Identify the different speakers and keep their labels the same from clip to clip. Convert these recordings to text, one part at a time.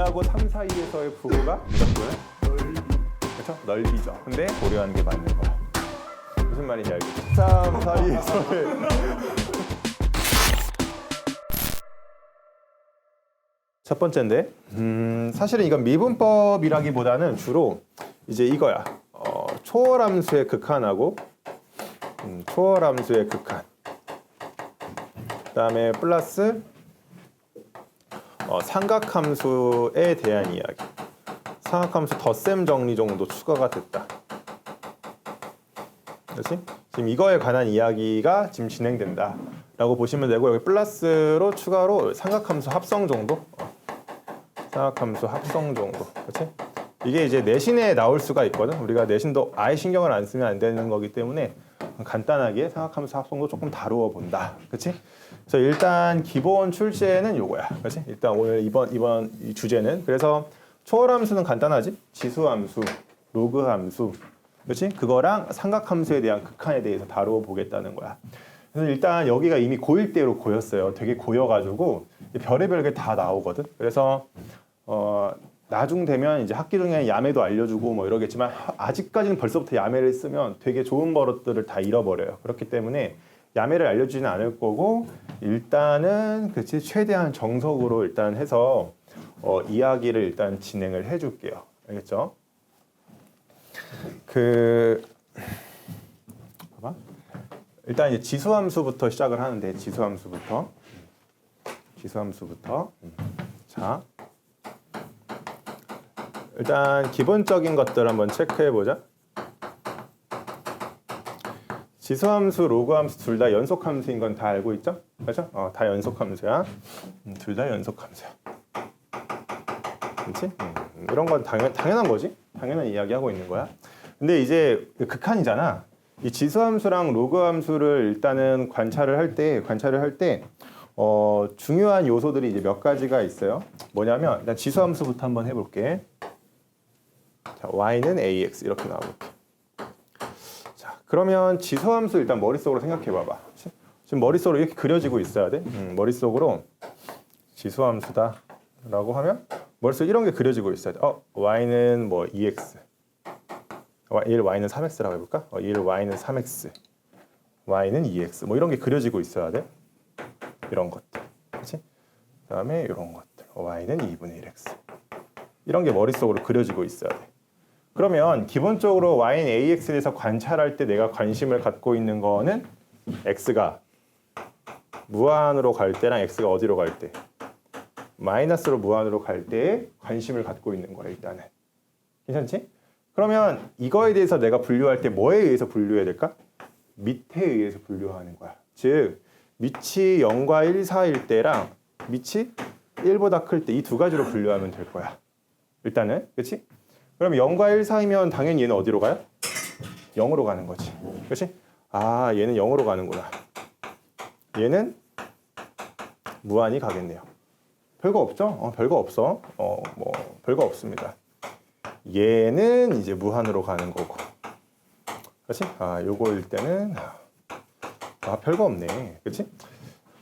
Speaker 1: 2하고 3 사이에서의 부호가 뭐야? 그렇죠? 넓이죠. 근데 고려하는 게 맞는 거야. 무슨 말인지 알겠죠? 3 사이에서의 첫 번째인데, 음, 사실은 이건 미분법이라기보다는 주로 이제 이거야. 어, 초월함수의 극한하고 음, 초월함수의 극한. 그다음에 플러스 어, 삼각함수에 대한 이야기. 삼각함수 덧셈 정리 정도 추가가 됐다. 그렇지? 지금 이거에 관한 이야기가 지금 진행된다. 라고 보시면 되고 여기 플러스로 추가로 삼각함수 합성 정도? 어. 삼각함수 합성 정도. 그렇지? 이게 이제 내신에 나올 수가 있거든. 우리가 내신도 아예 신경을 안 쓰면 안 되는 거기 때문에 간단하게 삼각함수 합성도 조금 다루어 본다. 그렇지? 그래서 일단 기본 출제는 요거야. 그렇지? 일단 오늘 이번 이번 이 주제는 그래서 초월함수는 간단하지? 지수함수, 로그함수. 그렇지? 그거랑 삼각함수에 대한 극한에 대해서 다루어 보겠다는 거야. 그래서 일단 여기가 이미 고1 때로 고였어요. 되게 고여가지고 별의별 게 다 나오거든. 그래서 어, 나중 되면 이제 학기 중에 야매도 알려주고 뭐 이러겠지만 하- 아직까지는 벌써부터 야매를 쓰면 되게 좋은 버릇들을 다 잃어버려요. 그렇기 때문에 야매를 알려주지는 않을 거고 일단은 그치 최대한 정석으로 일단 해서 어, 이야기를 일단 진행을 해줄게요. 알겠죠? 그 봐봐. 일단 이제 지수함수부터 시작을 하는데 지수함수부터 지수함수부터 음. 자 일단 기본적인 것들 한번 체크해 보자. 지수함수, 로그함수 둘 다 연속함수인 건 다 알고 있죠? 그렇죠? 어, 다 연속함수야. 음, 둘다 연속함수야. 그렇지? 음, 이런 건 당연, 당연한 거지. 당연한 이야기 하고 있는 거야. 근데 이제 극한이잖아. 이 지수함수랑 로그함수를 일단은 관찰을 할 때, 관찰을 할 때, 어, 중요한 요소들이 이제 몇 가지가 있어요. 뭐냐면, 일단 지수함수부터 한번 해볼게. 자, y는 ax 이렇게 나와볼게. 자, 그러면 지수함수 일단 머릿속으로 생각해 봐봐. 지금 머릿속으로 이렇게 그려지고 있어야 돼. 음, 머릿속으로 지수함수다 라고 하면 머릿속에 이런 게 그려지고 있어야 돼. 어, y는 뭐 2x. 와- 얘를 y는 3x라고 해볼까? 어, 얘를 y는 3x. y는 2x. 뭐 이런 게 그려지고 있어야 돼. 이런 것들. 그렇지? 그다음에 이런 것들. 어, y는 2분의 1x. 이런 게 머릿속으로 그려지고 있어야 돼. 그러면 기본적으로 y는 ax에 대해서 관찰할 때 내가 관심을 갖고 있는 거는 x가 무한으로 갈 때랑 x가 어디로 갈 때? 마이너스로 무한으로 갈 때에 관심을 갖고 있는 거야 일단은. 괜찮지? 그러면 이거에 대해서 내가 분류할 때 뭐에 의해서 분류해야 될까? 밑에 의해서 분류하는 거야. 즉 밑이 0과 1 사이일 때랑 밑이 1보다 클 때 이 두 가지로 분류하면 될 거야. 일단은 그렇지? 그럼 0과 1 사이면 당연히 얘는 어디로 가요? 0으로 가는 거지. 그렇지? 아, 얘는 0으로 가는구나. 얘는 무한히 가겠네요. 별거 없죠? 어, 별거 없어. 어, 뭐 별거 없습니다. 얘는 이제 무한으로 가는 거고. 그렇지? 아, 요거일 때는 아, 별거 없네. 그렇지?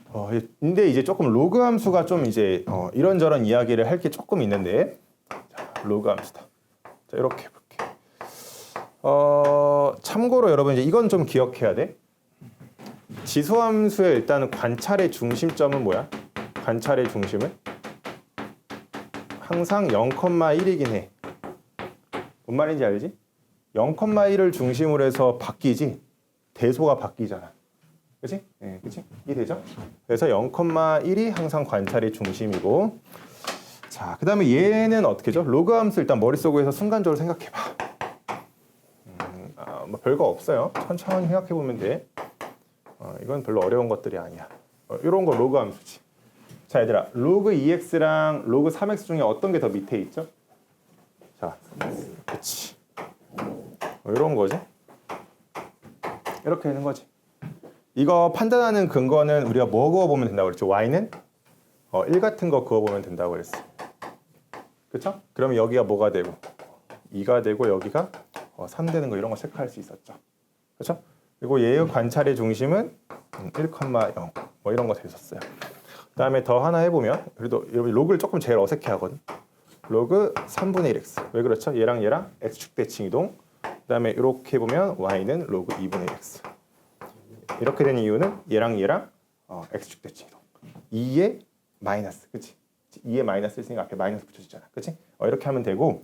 Speaker 1: 어, 이- 근데 이제 조금 로그 함수가 좀 이제 어, 이런저런 이야기를 할 게 조금 있는데 자, 로그 함수다. 자, 이렇게 해볼게. 어, 참고로 여러분 이제 이건 좀 기억해야 돼. 지수함수의 일단은 관찰의 중심점은 뭐야? 관찰의 중심은 항상 0,1이긴 해. 뭔 말인지 알지? 0,1을 중심으로 해서 바뀌지 대소가 바뀌잖아. 그치? 예, 그치? 이해되죠? 그래서 0,1이 항상 관찰의 중심이고 자, 그 다음에 얘는 어떻게죠? 로그 함수 일단 머릿속에서 순간적으로 생각해봐. 음, 아, 뭐 별거 없어요. 천천히 생각해보면 돼. 어, 이건 별로 어려운 것들이 아니야. 어, 이런 거 로그 함수지. 자, 얘들아. 로그 2x랑 로그 3x 중에 어떤 게 더 밑에 있죠? 자, 그치. 어, 이런 거지. 이렇게 되는 거지. 이거 판단하는 근거는 우리가 뭐 그어보면 된다고 그랬죠? y는 어, 1 같은 거 그어보면 된다고 그랬어. 그쵸? 그러면 여기가 뭐가 되고 2가 되고 여기가 어, 3 되는 거 이런 거 체크할 수 있었죠. 그렇죠? 그리고 얘의 관찰의 중심은 1,0 뭐 이런 거 됐었어요. 그다음에 더 하나 해보면 그래도 여러분 로그를 조금 제일 어색해 하거든. 로그 3분의 1x. 왜 그렇죠? 얘랑 얘랑 x축 대칭 이동. 그다음에 이렇게 보면 y는 로그 2분의 1x. 이렇게 된 이유는 얘랑 얘랑 어, x축 대칭 이동. 2에 마이너스, 그렇지? 2에 마이너스 있으니까 앞에 마이너스 붙여주잖아, 그렇지? 어, 이렇게 하면 되고.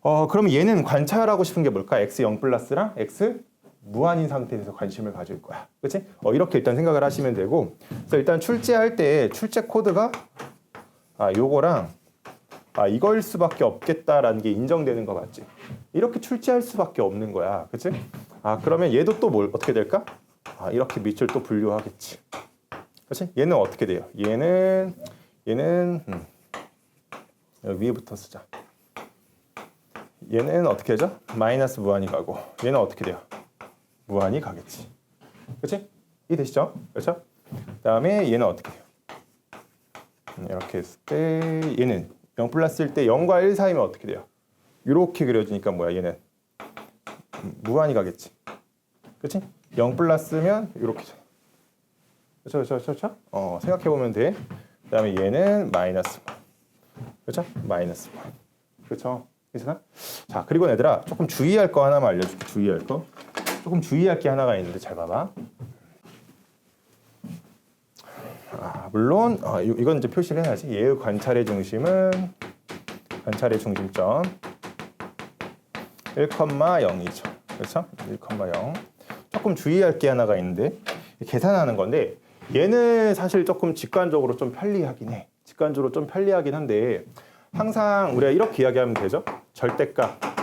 Speaker 1: 어, 그럼 얘는 관찰하고 싶은 게 뭘까? x 0 플러스랑 x 무한인 상태에서 관심을 가질 거야, 그렇지? 어, 이렇게 일단 생각을 하시면 되고. 그래서 일단 출제할 때 출제 코드가 아, 요거랑 아, 이거일 수밖에 없겠다라는 게 인정되는 거 맞지? 이렇게 출제할 수밖에 없는 거야. 그치? 아, 그러면 얘도 또 뭘, 어떻게 될까? 아, 이렇게 밑을 또 분류하겠지. 그치? 얘는 어떻게 돼요? 얘는, 얘는, 음, 위에부터 쓰자. 얘는 어떻게 하죠? 마이너스 무한이 가고, 얘는 어떻게 돼요? 무한이 가겠지. 그치? 이 되시죠? 그렇죠? 그 다음에 얘는 어떻게 돼요? 음, 이렇게 했을 때 얘는 0 플러스일 때 0과 1 사이면 어떻게 돼요? 이렇게 그려지니까 뭐야 얘는 음, 무한히 가겠지. 그렇지? 0 플러스면 이렇게 그렇죠, 그렇죠, 그렇죠. 어 생각해 보면 돼. 그 다음에 얘는 마이너스 그렇죠? 마이너스 그렇죠? 괜찮아? 자 그리고 얘들아 조금 주의할 거 하나만 알려줄게. 주의할 거. 조금 주의할 게 하나가 있는데 잘 봐봐. 아, 물론 아, 이- 이건 이제 표시를 해야지. 얘의 관찰의 중심은 관찰의 중심점 1,0이죠. 그렇죠? 1,0. 조금 주의할 게 하나가 있는데 계산하는 건데 얘는 사실 조금 직관적으로 좀 편리하긴 해. 직관적으로 좀 편리하긴 한데 항상 우리가 이렇게 이야기하면 되죠. 절대값.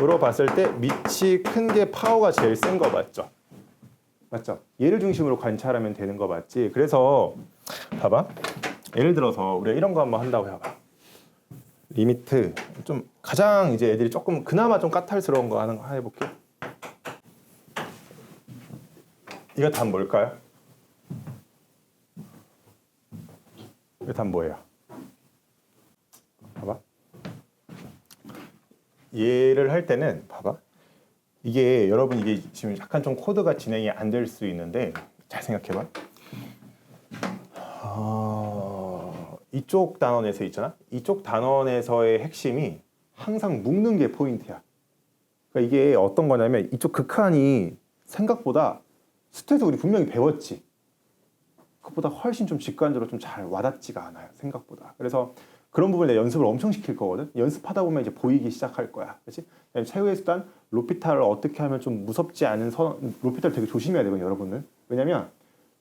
Speaker 1: 으로 봤을 때 밑이 큰 게 파워가 제일 센 거 맞죠? 맞죠? 얘를 중심으로 관찰하면 되는 거 맞지? 그래서 봐봐. 예를 들어서 우리가 이런 거 한번 한다고 해봐. 리미트 좀 가장 이제 애들이 조금 그나마 좀 까탈스러운 거 하는 거 해볼게. 이거 답 뭘까요? 이거 답 뭐예요? 봐봐. 얘를 할 때는 봐봐. 이게 여러분 이게 지금 약간 좀 코드가 진행이 안 될 수 있는데 잘 생각해봐. 어, 이쪽 단원에서 있잖아. 이쪽 단원에서의 핵심이 항상 묶는 게 포인트야. 그러니까 이게 어떤 거냐면 이쪽 극한이 생각보다 스트에서 우리 분명히 배웠지. 그것보다 훨씬 좀 직관적으로 좀 잘 와닿지가 않아요. 생각보다. 그래서 그런 부분에 연습을 엄청 시킬 거거든. 연습하다 보면 이제 보이기 시작할 거야. 그렇지? 최후의 수단 로피탈을 어떻게 하면 좀 무섭지 않은 선 로피탈 되게 조심해야 되거든요, 여러분은. 왜냐면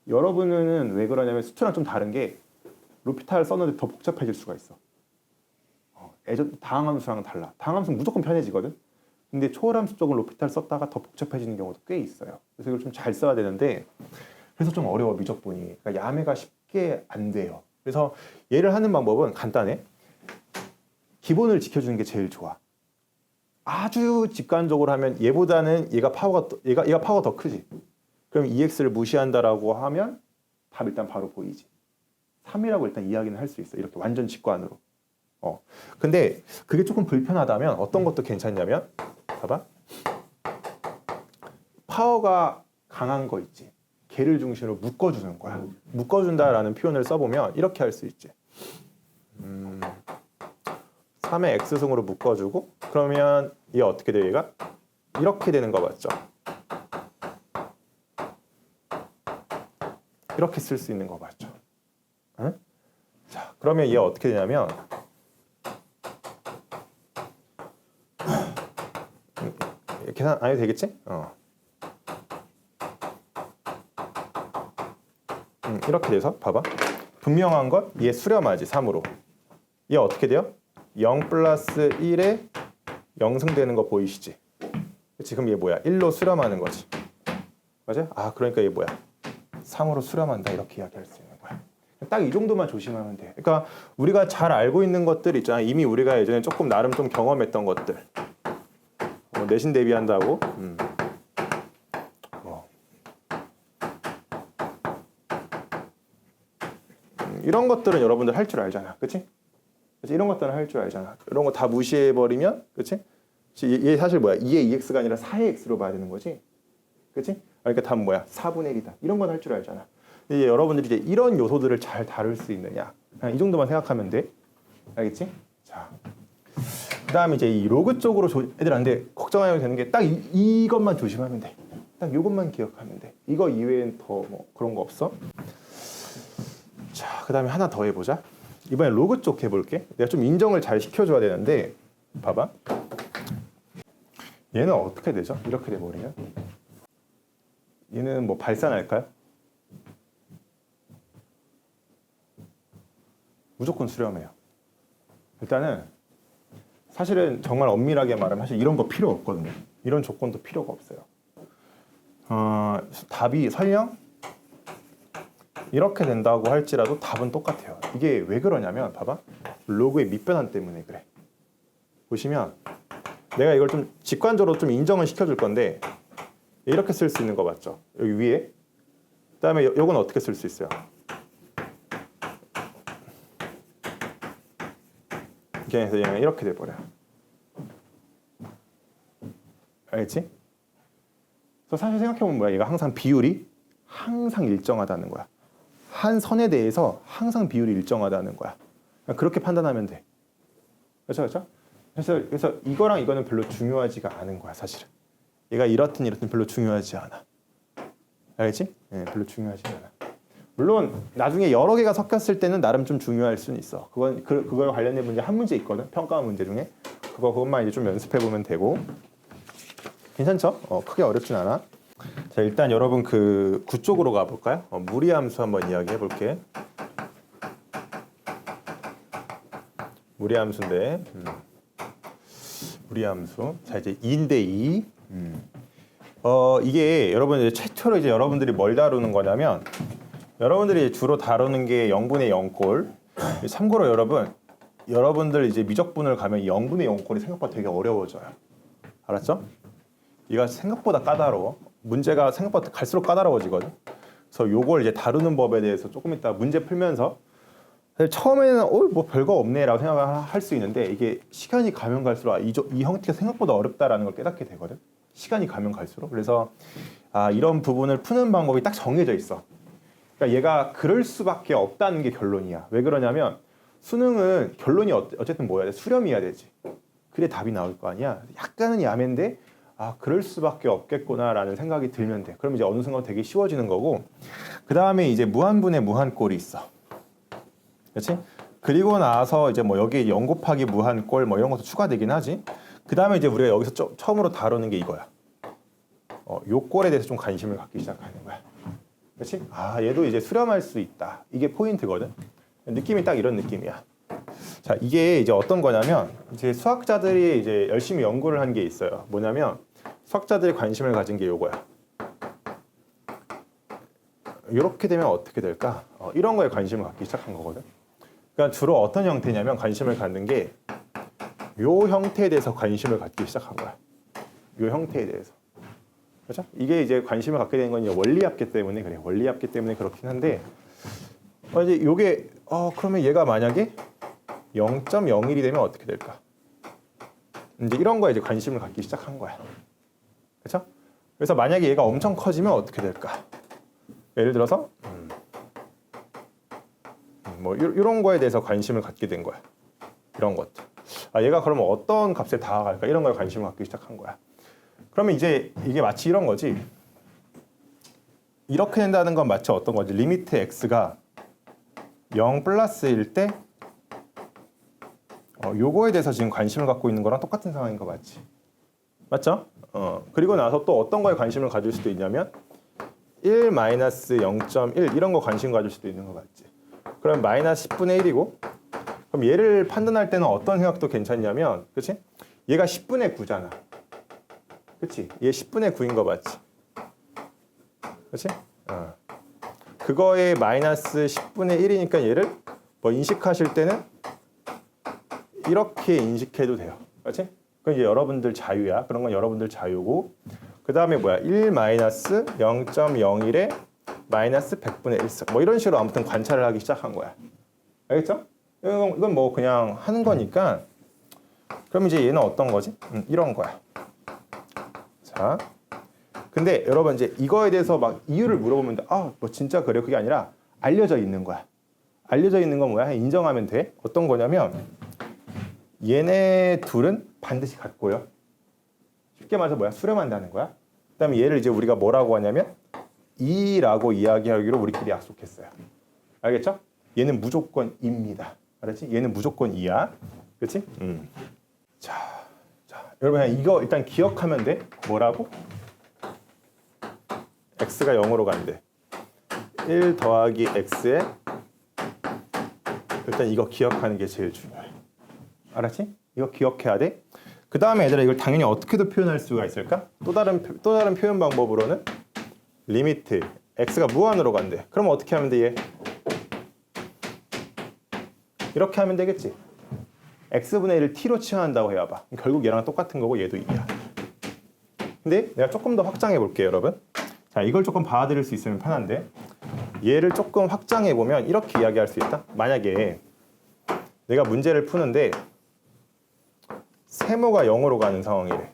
Speaker 1: 여러분은 왜 그러냐면 수트랑 좀 다른 게 로피탈 썼는데 더 복잡해질 수가 있어. 어, 예전 다항함수랑 달라. 다항함수는 무조건 편해지거든. 근데 초월함수 쪽은 로피탈 썼다가 더 복잡해지는 경우도 꽤 있어요. 그래서 이걸 좀 잘 써야 되는데 그래서 좀 어려워 미적분이. 그러니까 야매가 쉽게 안 돼요. 그래서 얘를 하는 방법은 간단해. 기본을 지켜주는 게 제일 좋아. 아주 직관적으로 하면 얘보다는 얘가 파워가 더- 얘가 얘가 파워가 더 크지. 그럼 EX를 무시한다라고 하면 답 일단 바로 보이지. 3이라고 일단 이야기는 할 수 있어. 이렇게 완전 직관으로. 어. 근데 그게 조금 불편하다면 어떤 것도 괜찮냐면 봐봐. 파워가 강한 거 있지. 걔를 중심으로 묶어주는 거야. 묶어준다라는 표현을 써보면 이렇게 할 수 있지. 음, 3의 x승으로 묶어주고 그러면 얘 어떻게 돼 얘가? 이렇게 되는 거 맞죠? 이렇게 쓸 수 있는 거 맞죠? 응? 자 그러면 얘 어떻게 되냐면 계산 안 해도 되겠지? 어. 음, 이렇게 돼서 봐봐 분명한 건얘 수렴하지 3으로 얘 어떻게 돼요? 0 플러스 1에 0승되는 거 보이시지? 지금 얘 뭐야? 1로 수렴하는 거지 맞아? 아 그러니까 얘 뭐야? 3으로 수렴한다 이렇게 이야기할 수 있는 거야 딱 이 정도만 조심하면 돼 그러니까 우리가 잘 알고 있는 것들 있잖아 이미 우리가 예전에 조금 나름 좀 경험했던 것들 뭐 내신 대비한다고 음. 뭐. 음, 이런 것들은 여러분들 할 줄 알잖아? 그치? 이런 것들은 할 줄 알잖아 이런 거 다 무시해 버리면 그치? 얘, 얘 사실 뭐야 2의 2x가 아니라 4의 x로 봐야 되는 거지 그치? 그러니까 답은 뭐야 4분의 1이다 이런 건 할 줄 알잖아 이제 여러분들이 이제 이런 요소들을 잘 다룰 수 있느냐. 이 정도만 생각하면 돼. 알겠지? 자. 그 다음에 이제 이 로그 쪽으로 조, 애들 안 돼. 걱정하면 되는 게 딱 이것만 조심하면 돼. 딱 이것만 기억하면 돼. 이거 이외엔 더 뭐 그런 거 없어. 자, 그 다음에 하나 더 해보자. 이번에 로그 쪽 해볼게. 내가 좀 인정을 잘 시켜줘야 되는데, 봐봐. 얘는 어떻게 되죠? 이렇게 돼버리면 얘는 뭐 발산할까요? 무조건 수렴해요. 일단은 사실은 정말 엄밀하게 말하면 사실 이런 거 필요 없거든요. 이런 조건도 필요가 없어요. 어, 답이 설령 이렇게 된다고 할지라도 답은 똑같아요. 이게 왜 그러냐면 봐봐. 로그의 밑변환 때문에 그래. 보시면 내가 이걸 좀 직관적으로 좀 인정을 시켜줄 건데 이렇게 쓸 수 있는 거 맞죠? 여기 위에. 그다음에 요- 요건 어떻게 쓸 수 있어요? 해서 얘는 이렇게 돼버려. 알겠지? 그래서 사실 생각해보면 뭐야? 얘가 항상 비율이 항상 일정하다는 거야. 한 선에 대해서 항상 비율이 일정하다는 거야. 그냥 그렇게 판단하면 돼. 그렇죠, 그렇죠? 그래서 그래서 이거랑 이거는 별로 중요하지가 않은 거야, 사실은. 얘가 이렇든 이렇든 별로 중요하지 않아. 알겠지? 예, 별로 중요하지 않아. 물론 나중에 여러 개가 섞였을 때는 나름 좀 중요할 수는 있어. 그건 그 그거에 관련된 문제 한 문제 있거든. 평가 문제 중에 그거 그것만 이제 좀 연습해 보면 되고 괜찮죠? 어, 크게 어렵진 않아. 자 일단 여러분 그 구 쪽으로 가볼까요? 어, 무리함수 한번 이야기해 볼게. 무리함수인데 음. 무리함수. 자 이제 2인데 2. 음. 어 이게 여러분 이제 최초로 이제 여러분들이 뭘 다루는 거냐면 여러분들이 주로 다루는 게 0분의 0꼴. 참고로 여러분 여러분들 이제 미적분을 가면 0분의 0꼴이 생각보다 되게 어려워져요. 알았죠? 이가 생각보다 까다로워. 문제가 생각보다 갈수록 까다로워지거든. 그래서 요걸 이제 다루는 법에 대해서 조금 이따 문제 풀면서 처음에는 어 뭐 별거 없네라고 생각을 할수 있는데 이게 시간이 가면 갈수록 아, 이, 조- 이 형태가 생각보다 어렵다라는 걸 깨닫게 되거든. 시간이 가면 갈수록 그래서 아 이런 부분을 푸는 방법이 딱 정해져 있어. 그러니까 얘가 그럴 수밖에 없다는 게 결론이야. 왜 그러냐면 수능은 결론이 어- 어쨌든 뭐야 돼? 수렴이어야 되지. 그래 답이 나올 거 아니야. 약간은 야매인데 아 그럴 수밖에 없겠구나라는 생각이 들면 돼. 그럼 이제 어느 순간 되게 쉬워지는 거고 그 다음에 이제 무한분의 무한꼴이 있어. 그렇지? 그리고 나서 이제 뭐 여기 0 곱하기 무한꼴 뭐 이런 것도 추가되긴 하지. 그 다음에 이제 우리가 여기서 좀 처음으로 다루는 게 이거야. 어, 요 꼴에 대해서 좀 관심을 갖기 시작하는 거야. 그렇지? 아 얘도 이제 수렴할 수 있다. 이게 포인트거든. 느낌이 딱 이런 느낌이야. 자 이게 이제 어떤 거냐면 이제 수학자들이 이제 열심히 연구를 한 게 있어요. 뭐냐면 수학자들이 관심을 가진 게 요거야. 이렇게 되면 어떻게 될까? 어, 이런 거에 관심을 갖기 시작한 거거든. 그러니까 주로 어떤 형태냐면 관심을 갖는 게 요 형태에 대해서 관심을 갖기 시작한 거야. 요 형태에 대해서. 그렇죠? 이게 이제 관심을 갖게 되는 건 이제 원리 합계 때문에 그래. 원리 합계 때문에 그렇긴 한데 어, 이제 요게 어 그러면 얘가 만약에 0.01이 되면 어떻게 될까? 이제 이런 거에 이제 관심을 갖기 시작한 거야. 그렇죠? 그래서 만약에 얘가 엄청 커지면 어떻게 될까? 예를 들어서 음, 음, 뭐 요- 이런 거에 대해서 관심을 갖게 된 거야. 이런 것들. 아 얘가 그러면 어떤 값에 다가갈까? 이런 거에 관심을 갖기 시작한 거야. 그러면 이제 이게 마치 이런 거지. 이렇게 된다는 건 마치 어떤 거지? 리미트 x가 0 플러스일 때 어, 요거에 대해서 지금 관심을 갖고 있는 거랑 똑같은 상황인 거 맞지? 맞죠? 어, 그리고 나서 또 어떤 거에 관심을 가질 수도 있냐면 1 마이너스 0.1 이런 거 관심 가질 수도 있는 거 맞지? 그럼 마이너스 10분의 1이고 그럼 얘를 판단할 때는 어떤 생각도 괜찮냐면 그치? 얘가 10분의 9잖아 그치? 얘 10분의 9인 거 맞지? 그치? 어. 그거에 마이너스 10분의 1이니까 얘를 뭐 인식하실 때는 이렇게 인식해도 돼요. 그렇지? 그건 이제 여러분들 자유야. 그런 건 여러분들 자유고. 그 다음에 뭐야? 1 마이너스 0.01에 마이너스 100분의 1승. 뭐 이런 식으로 아무튼 관찰을 하기 시작한 거야. 알겠죠? 이건 뭐 그냥 하는 거니까. 그럼 이제 얘는 어떤 거지? 음, 이런 거야. 자, 근데 여러분 이제 이거에 대해서 막 이유를 물어보면 아, 뭐 진짜 그래요? 그게 아니라 알려져 있는 거야. 알려져 있는 건 뭐야? 인정하면 돼. 어떤 거냐면 얘네 둘은 반드시 같고요. 쉽게 말해서 뭐야? 수렴한다는 거야. 그다음에 얘를 이제 우리가 뭐라고 하냐면 이라고 이야기하기로 우리끼리 약속했어요. 알겠죠? 얘는 무조건 입니다. 알았지? 얘는 무조건 이야. 그렇지? 음. 자, 자, 여러분 이거 일단 기억하면 돼. 뭐라고? x가 0으로 간대. 1 더하기 x에 일단 이거 기억하는 게 제일 중요해. 알았지? 이거 기억해야 돼. 그 다음에 얘들아 이걸 당연히 어떻게도 표현할 수가 있을까? 또 다른 표- 또 다른 표현 방법으로는 리미트 x가 무한으로 간대. 그럼 어떻게 하면 돼 얘? 이렇게 하면 되겠지. X분의 1을 t로 치환한다고 해봐봐. 결국 얘랑 똑같은 거고 얘도 2야. 근데 내가 조금 더 확장해 볼게요, 여러분. 자, 이걸 조금 봐드릴 수 있으면 편한데 얘를 조금 확장해 보면 이렇게 이야기할 수 있다. 만약에 내가 문제를 푸는데 세모가 0으로 가는 상황이래.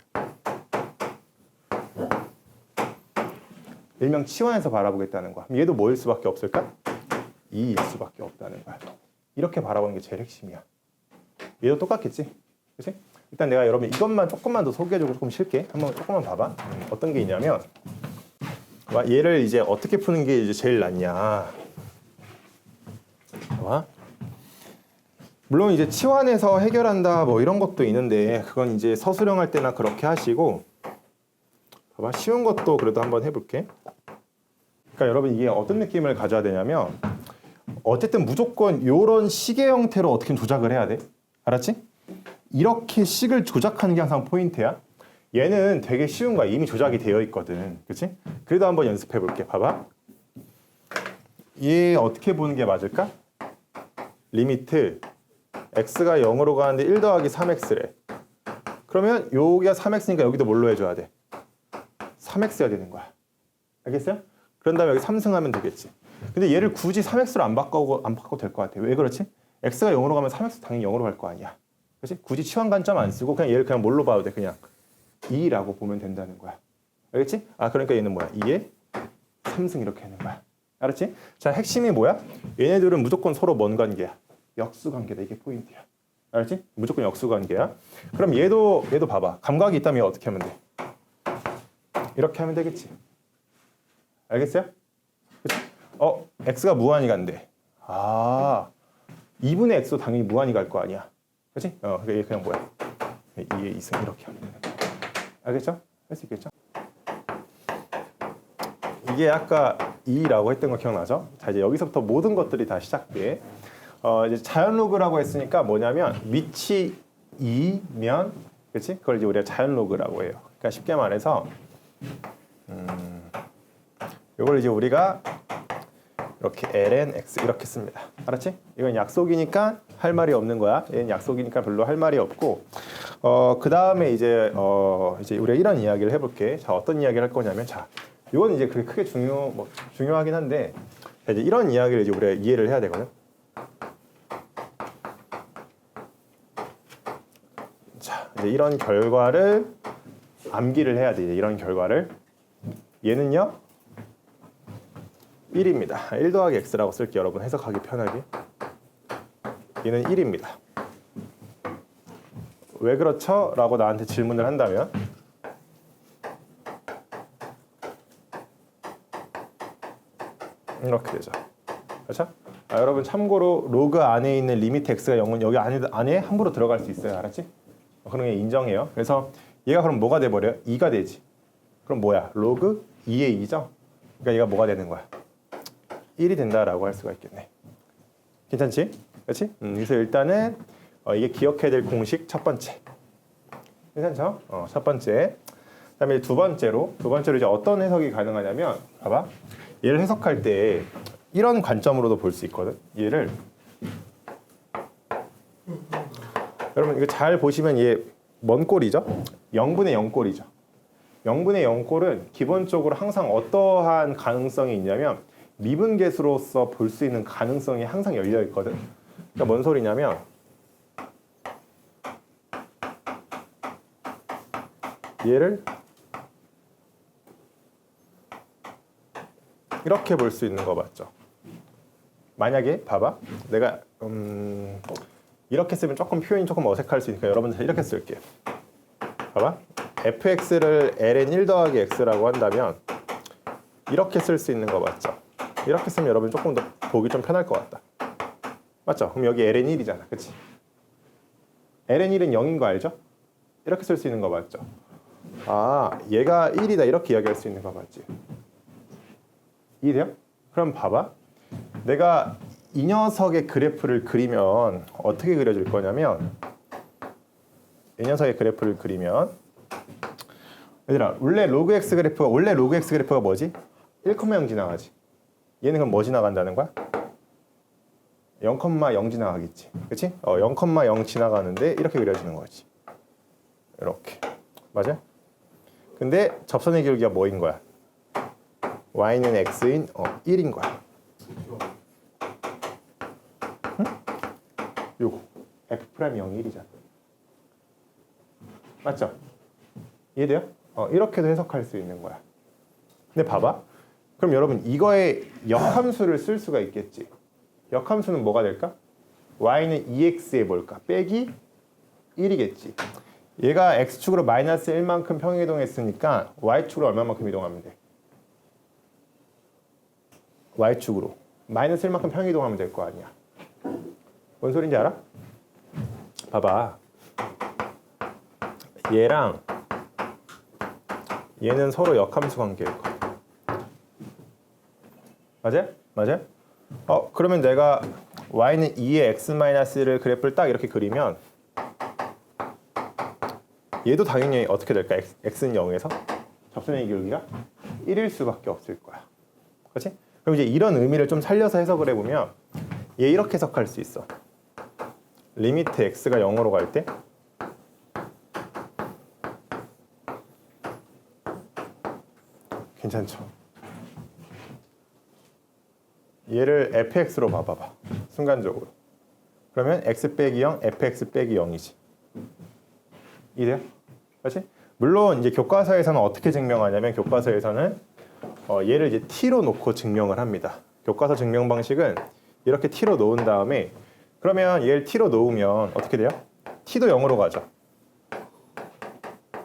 Speaker 1: 일명 치환해서 바라보겠다는 거야. 얘도 뭐일 수밖에 없을까? 2일 수밖에 없다는 거야. 이렇게 바라보는 게 제일 핵심이야. 얘도 똑같겠지? 그치? 일단 내가 여러분 이것만 조금만 더 소개해주고 조금 쉴게. 한번 조금만 봐봐. 음, 어떤 게 있냐면 와, 얘를 이제 어떻게 푸는 게 이제 제일 낫냐? 봐봐. 물론 이제 치환해서 해결한다 뭐 이런 것도 있는데 그건 이제 서술형할 때나 그렇게 하시고 봐봐 쉬운 것도 그래도 한번 해볼게. 그러니까 여러분 이게 어떤 느낌을 가져야 되냐면 어쨌든 무조건 이런 식의 형태로 어떻게 조작을 해야 돼. 알았지? 이렇게 식을 조작하는 게 항상 포인트야. 얘는 되게 쉬운 거야. 이미 조작이 되어 있거든. 그치? 그래도 한번 연습해 볼게. 봐봐. 얘 어떻게 보는 게 맞을까? 리미트 x가 0으로 가는데 1 더하기 3x래. 그러면 여기가 3x니까 여기도 뭘로 해줘야 돼? 3x여야 되는 거야. 알겠어요? 그런 다음에 여기 3승하면 되겠지. 근데 얘를 굳이 3x로 안 바꿔도 안 바꿔도 될 것 같아. 왜 그렇지? X가 0으로 가면 3x 당연히 0으로 갈 거 아니야. 그렇지? 굳이 치환 관점 안 쓰고 그냥 얘를 그냥 뭘로 봐도 돼? 그냥 2라고 보면 된다는 거야. 알겠지? 아 그러니까 얘는 뭐야? 2에 3승 이렇게 하는 거야. 알았지? 자 핵심이 뭐야? 얘네들은 무조건 서로 먼 관계야. 역수 관계다. 이게 포인트야. 알았지? 무조건 역수 관계야. 그럼 얘도 얘도 봐봐. 감각이 있다면 얘 어떻게 하면 돼? 이렇게 하면 되겠지. 알겠어요? 그치? 어, x가 무한히 간대. 아, 2분의 x도 당연히 무한히 갈 거 아니야. 그치? 어, 그게 그냥 뭐야? 2의 2승 이렇게 하면 거야. 알겠죠? 할 수 있겠죠? 이게 아까 2라고 했던 거 기억나죠? 자, 이제 여기서부터 모든 것들이 다 시작돼. 어, 이제 자연 로그라고 했으니까 뭐냐면 밑이 2면 그치? 그걸 이제 우리가 자연 로그라고 해요. 그러니까 쉽게 말해서 음, 이걸 이제 우리가 이렇게 ln x 이렇게 씁니다. 알았지? 이건 약속이니까 할 말이 없는 거야. 얘는 약속이니까 별로 할 말이 없고 어, 그 다음에 이제 어, 이제 우리가 이런 이야기를 해 볼게. 자, 어떤 이야기를 할 거냐면 자, 이건 이제 그게 크게 중요 뭐 중요하긴 한데 자, 이제 이런 이야기를 이제 우리가 이해를 해야 되거든. 자, 이제 이런 결과를 암기를 해야 돼. 이런 결과를 얘는요 1입니다. 1 더하기 x라고 쓸게요. 여러분 해석하기 편하게. 얘는 1입니다. 왜 그렇죠? 라고 나한테 질문을 한다면 이렇게 되죠. 그렇죠? 아, 여러분 참고로 로그 안에 있는 리미트 x가 0은 여기 안에, 안에 함부로 들어갈 수 있어요. 알았지? 그런 게 인정해요. 그래서 얘가 그럼 뭐가 돼버려요? 2가 되지. 그럼 뭐야? 로그 2의 2죠? 그러니까 얘가 뭐가 되는 거야? 1이 된다라고 할 수가 있겠네. 괜찮지? 그렇지? 음, 그래서 일단은 어, 이게 기억해야 될 공식 첫 번째. 괜찮죠? 어, 첫 번째. 그다음에 두 번째로 두 번째로 이제 어떤 해석이 가능하냐면 봐봐. 얘를 해석할 때 이런 관점으로도 볼 수 있거든. 얘를 여러분 이거 잘 보시면 얘 먼 꼴이죠? 0분의 0꼴이죠. 0분의 0꼴은 기본적으로 항상 어떠한 가능성이 있냐면 미분계수로서 볼 수 있는 가능성이 항상 열려 있거든. 그러니까 뭔 소리냐면 얘를 이렇게 볼 수 있는 거 맞죠? 만약에 봐봐, 내가 음, 이렇게 쓰면 조금 표현이 조금 어색할 수 있으니까 여러분들 이렇게 쓸게요. 봐봐, fx를 ln 1 더하기 x라고 한다면 이렇게 쓸 수 있는 거 맞죠? 이렇게 쓰면 여러분 조금 더 보기 좀 편할 것 같다. 맞죠? 그럼 여기 ln 1이잖아, 그렇지? ln 1은 0인 거 알죠? 이렇게 쓸 수 있는 거 맞죠? 아, 얘가 1이다 이렇게 이야기할 수 있는 거 맞지? 이해돼요? 그럼 봐봐. 내가 이 녀석의 그래프를 그리면 어떻게 그려질 거냐면 이 녀석의 그래프를 그리면 얘들아 원래 로그 x 그래프가 원래 로그 x 그래프가 뭐지? 1,0 지나가지. 얘는 그럼 뭐 지나간다는 거야? 0,0 지나가겠지. 그렇지? 어, 0,0 지나가는데 이렇게 그려지는 거지. 이렇게. 맞아? 근데 접선의 기울기가 뭐인 거야? y는 x인 어, 1인 거야. 응? 요거 f 프라임 0 1이잖아. 맞죠? 이해돼요? 어, 이렇게도 해석할 수 있는 거야. 근데 봐봐. 그럼 여러분 이거에 역함수를 쓸 수가 있겠지. 역함수는 뭐가 될까? y는 2x에 뭘까? 빼기 1이겠지. 얘가 x축으로 마이너스 1만큼 평이동했으니까 y축으로 얼마만큼 이동하면 돼? y축으로 마이너스 1만큼 평이동하면 될 거 아니야. 뭔 소린지 알아? 봐봐. 얘랑 얘는 서로 역함수 관계일 거야. 맞아? 맞아? 어 그러면 내가 y는 2의 x-를 그래프를 딱 이렇게 그리면 얘도 당연히 어떻게 될까? x, x는 0에서 접선의 기울기가 1일 수밖에 없을 거야. 그렇지? 그럼 이제 이런 의미를 좀 살려서 해석을 해보면 얘 이렇게 해석할 수 있어. 리미트 x가 0으로 갈 때 괜찮죠? 얘를 fx로 봐봐봐. 순간적으로. 그러면 x 빼기 0, fx 빼기 0이지. 이래요? 그렇지? 물론 이제 교과서에서는 어떻게 증명하냐면 교과서에서는 어, 얘를 이제 t로 놓고 증명을 합니다. 교과서 증명 방식은 이렇게 t로 놓은 다음에 그러면 얘를 t로 놓으면 어떻게 돼요? t도 0으로 가죠.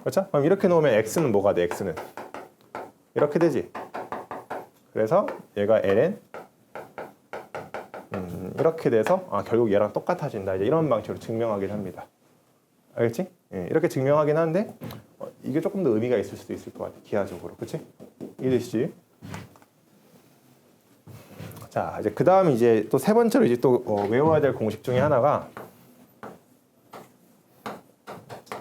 Speaker 1: 그렇죠? 그럼 이렇게 놓으면 x는 뭐가 돼? x는 이렇게 되지. 그래서 얘가 ln 음, 이렇게 돼서 아, 결국 얘랑 똑같아진다. 이제 이런 방식으로 증명하긴 합니다. 알겠지? 예, 이렇게 증명하긴 하는데 어, 이게 조금 더 의미가 있을 수도 있을 것 같아. 기하적으로, 그렇지? 이해되시지? 자, 이제 그 다음 이제 또 세 번째로 이제 또 어, 외워야 될 공식 중에 하나가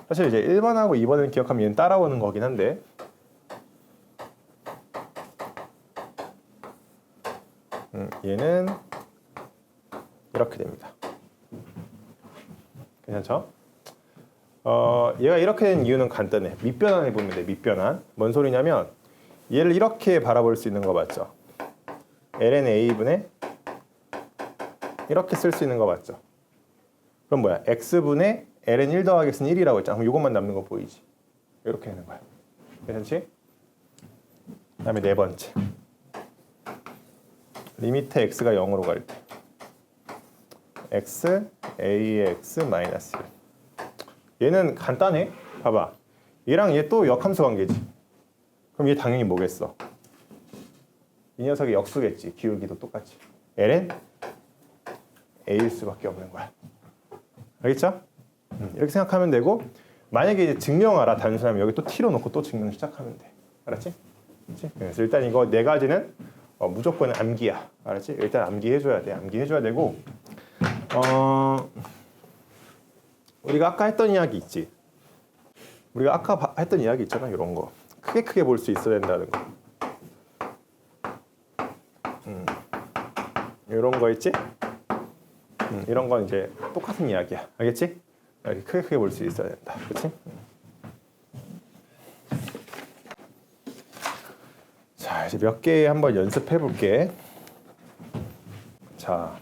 Speaker 1: 사실 이제 1번하고 2번을 기억하면 얘는 따라오는 거긴 한데 음, 얘는 이렇게 됩니다. 괜찮죠? 어, 얘가 이렇게 된 이유는 간단해. 밑변환 해보면 돼. 밑변환. 뭔 소리냐면 얘를 이렇게 바라볼 수 있는 거 맞죠? ln a분의 이렇게 쓸 수 있는 거 맞죠? 그럼 뭐야? x분의 ln 1 더하기 x는 1이라고 했잖아. 그럼 이것만 남는 거 보이지? 이렇게 하는 거야. 괜찮지? 그 다음에 네 번째. 리미트 x가 0으로 갈 때. X, ax 마이너스 1. 얘는 간단해. 봐봐. 얘랑 얘 또 역함수 관계지. 그럼 얘 당연히 뭐겠어? 이 녀석의 역수겠지. 기울기도 똑같이. ln a일 수밖에 없는 거야. 알겠죠? 음, 이렇게 생각하면 되고 만약에 이제 증명하라 단순하면 여기 또 t로 놓고 또 증명 시작하면 돼. 알았지? 그렇지? 그래서 일단 이거 네 가지는 어, 무조건 암기야. 알았지? 일단 암기해줘야 돼. 암기해줘야 되고 어, 우리가 아까 했던 이야기 있지. 우리가 아까 바- 했던 이야기 있잖아. 이런 거 크게 크게 볼 수 있어야 된다는 거. 음, 이런 거 있지? 음, 이런 건 이제 똑같은 이야기야. 알겠지? 이렇게 크게 크게 볼 수 있어야 된다. 그렇지? 자, 이제 몇 개 한번 연습해 볼게. 자,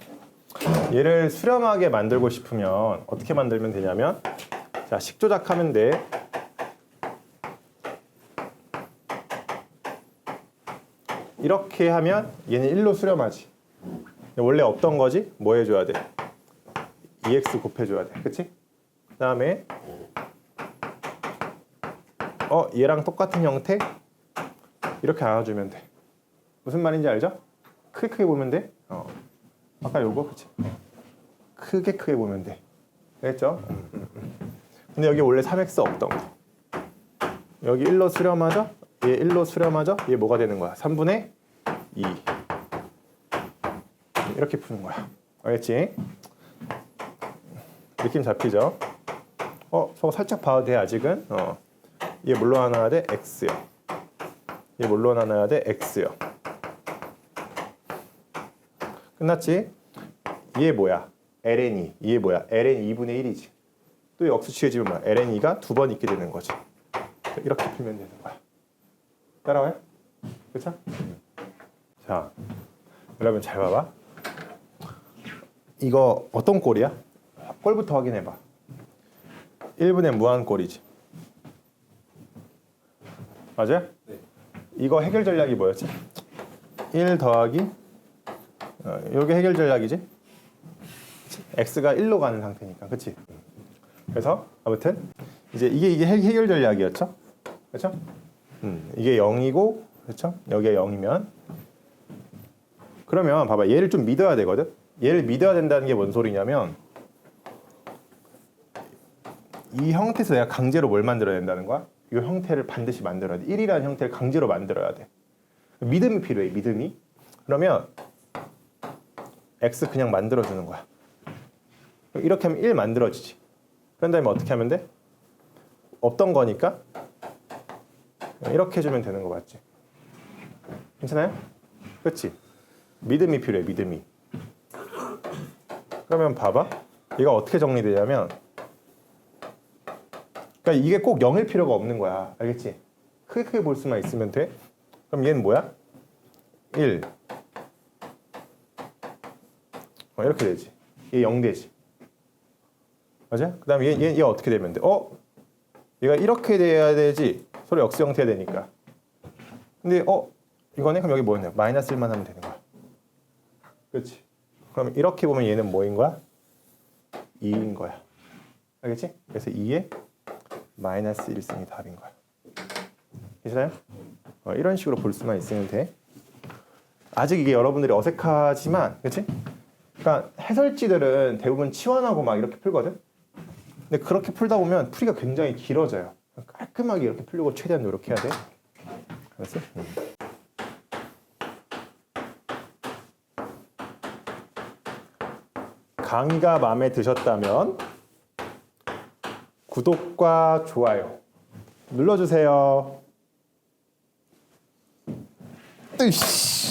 Speaker 1: 얘를 수렴하게 만들고 싶으면 어떻게 만들면 되냐면 자, 식 조작하면 돼. 이렇게 하면 얘는 1로 수렴하지. 원래 없던 거지? 뭐 해줘야 돼? 2x 곱해줘야 돼. 그치? 그 다음에 어 얘랑 똑같은 형태 이렇게 나눠주면 돼. 무슨 말인지 알죠? 크게 크게 보면 돼. 어. 아까 요거 그치? 크게 크게 보면 돼. 알겠죠? 근데 여기 원래 3x 없던 거. 여기 1로 수렴하죠? 얘 1로 수렴하죠? 얘 뭐가 되는 거야? 3분의 2. 이렇게 푸는 거야. 알겠지? 느낌 잡히죠? 어, 저거 살짝 봐도 돼, 아직은? 어. 얘 뭘로 나눠야 돼? x요. 얘 뭘로 나눠야 돼? x요. 끝났지? 얘 뭐야? ln이. 얘 뭐야? ln 2분의 1이지. 또 역수 취해지면 뭐야? ln이가 두 번 있게 되는 거지. 이렇게 풀면 되는 거야. 따라와요? 그쵸? 자, 여러분 잘 봐봐. 이거 어떤 꼴이야? 꼴부터 확인해봐. 1분의 무한 꼴이지. 맞아요?
Speaker 2: 네.
Speaker 1: 이거 해결 전략이 뭐였지? 1 더하기 어, 요게 해결 전략이지? x가 1로 가는 상태니까. 그치? 그래서 아무튼 이제 이게 이게 해- 해결 전략이었죠? 그렇죠? 음, 이게 0이고 그렇죠? 여기가 0이면 그러면 봐봐 얘를 좀 믿어야 되거든. 얘를 믿어야 된다는 게 뭔 소리냐면 이 형태에서 내가 강제로 뭘 만들어야 된다는 거야? 이 형태를 반드시 만들어야 돼. 1이라는 형태를 강제로 만들어야 돼. 믿음이 필요해. 믿음이. 그러면 x 그냥 만들어 주는 거야. 이렇게 하면 1 만들어지지. 그런 다음에 어떻게 하면 돼? 없던 거니까 이렇게 해주면 되는 거 맞지? 괜찮아요? 그렇지? 믿음이 필요해 믿음이 그러면 봐봐 얘가 어떻게 정리되냐면 그러니까 이게 꼭 0일 필요가 없는 거야 알겠지? 크게 크게 볼 수만 있으면 돼 그럼 얘는 뭐야? 1 어, 이렇게 되지 얘 0 되지 맞아? 그 다음에 얘, 얘, 얘 어떻게 되면 돼? 어? 얘가 이렇게 돼야 되지 서로 역수 형태 되니까 근데 어? 이거네? 그럼 여기 뭐였냐? 마이너스 1만 하면 되는 거야 그렇지 그럼 이렇게 보면 얘는 뭐인 거야? 2인 거야 알겠지? 그래서 2에 마이너스 1승이 답인 거야 괜찮아요? 어, 이런 식으로 볼 수만 있으면 돼 아직 이게 여러분들이 어색하지만 그렇지? 그러니까 해설지들은 대부분 치환하고 막 이렇게 풀거든 근데 그렇게 풀다 보면 풀이가 굉장히 길어져요. 깔끔하게 이렇게 풀려고 최대한 노력해야 돼. 알았어? 응. 강의가 마음에 드셨다면 구독과 좋아요 눌러주세요. 으이씨.